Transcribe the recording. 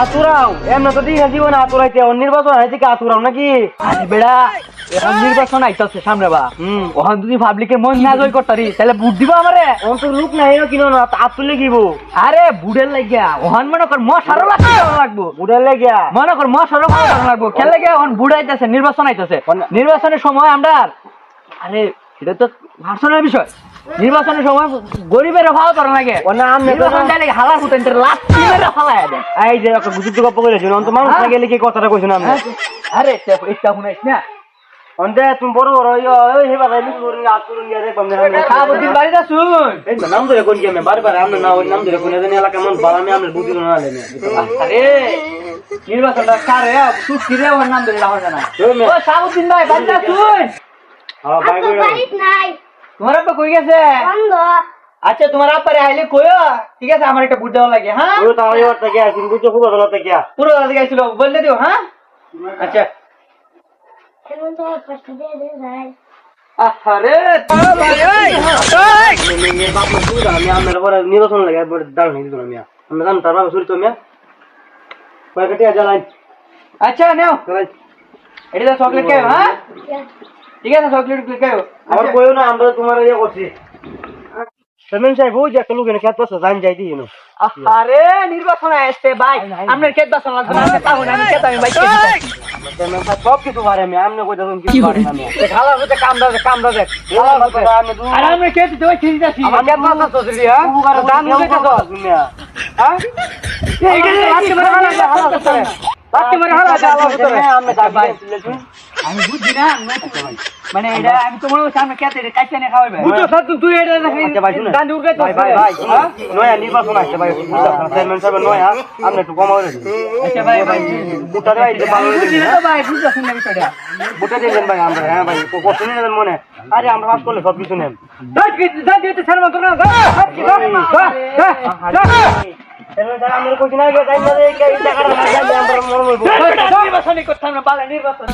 আতুরাও এমন তো দিন জীবন আতুরাইতে নির্বাচন হয়েছে কি আতুরাও নাকি? আরে বেড়া এখন নির্বাচন আইতাছে সামনে বা। হুম। ওখান যদি পাবলিকের মন না জয় করতারি তাহলে ভোট দিবা আমারে। অন তো লোক নাই কিনো না আতুলে গিব আরে বুড়ের লাগিয়া ওহান মনে কর মশারও লাগবো লাগিয়া? মনে কর মশারও লাগবো খেলে লাগে ওখান বুড় আইতাছে নির্বাচন আইতাছে। নির্বাচনের সময় আমরা আরে এটা তো ভার্সনের বিষয়। নির্বাচনের সময় গরিবের ভাও করা তো নির্বাচন চাইলে হালার হুতেন লাখ মেরে ফালায় দেয় এই যে একটা বুঝিতে গপ্প করেছিল অন্ত মানুষ না গেলে কি কথাটা কইছ না আমি আরে এটা শুনাইস না। অন্তে তুমি বড় বড় ওই ওই হেবা তাই মিস করে আতুরুন গিয়া রে পামনে সাবুদ্দিন বাড়িটা শুন। এই নাম ধরে কোন আমি বারবার আমরা না ওই নাম ধরে কোন জানি এলাকা মন আমরা বুঝিল না লেনে আরে নির্বাচনটা কারে তুই ওর নাম ধরে রাখো না। ও সাবুদ্দিন ভাই শুন। হ্যাঁ ভাই আপনার কইরা নাই। তোমার আব্বা কই গেছে? আচ্ছা তোমার আব্বারে আইলে কইও। ঠিক আছে আমার একটা বুট দেওয়া লাগে হ্যাঁ? ও তাও এবার থেকে আসিন বুঝছ খুব ভালো থেকে পুরো দাদা গেছিল বললে দিও হ্যাঁ? আচ্ছা। আরে বাপ মা সুবিধা আমি আমার পরে নির্বাচন লাগে বড় দাঁড় নিয়ে দিলাম আমরা জান তার বাবা সুরিত আমি কয় আচ্ছা নেও জ্বালাই এটা চকলেট খাও হ্যাঁ ঠিক আছে চকলেট খাও আমার কইও না আমরা তোমার ইয়ে করছি সেমেন সাহেব ওই যে একটা লোক এনে খেত বসে জান যাই দিই না আরে নির্বাচন আসছে ভাই। আপনার ক্ষেত বাসন লাগবে না আমি ক্ষেত আমি বাইক সেমেন সাহেব সব কিছু পারে আমি আমনে কইতা তুমি কি পারে আমি। খালা হতে কাম দাও কাম দাও দেখ আমি আরে আমি ক্ষেত দেওয়া চিন্তা ছিল আমার খেত বসে তো দিদি হ্যাঁ? দান হইছে তো হ্যাঁ? হালা করতে আজকে মারা হালা হালা আমি না মানে এটা আমি তো মনে হচ্ছে কাটতে না খাওয়াবে বুঝছ স্যার তুই এটা আচ্ছা ভাই শুনে দান উড়ে ভাই ভাই ভাই নয়া নির্বাচন আসছে ভাই চেয়ারম্যান সাহেব নয়া আপনি একটু কমাও রে আচ্ছা ভাই ভাই বুটা দেয় যে ভালো বুঝছি না ভাই বুঝছ না বিষয়টা বুটা দিয়ে ভাই আমরা হ্যাঁ ভাই কষ্ট নিয়ে নেবেন মনে আরে আমরা পাস করলে সব কিছু নেন দাঁত দাঁত দিতে ছাড় মত না আমরা কইছি না নির্বাচনী। করতাম না পালা নির্বাচন।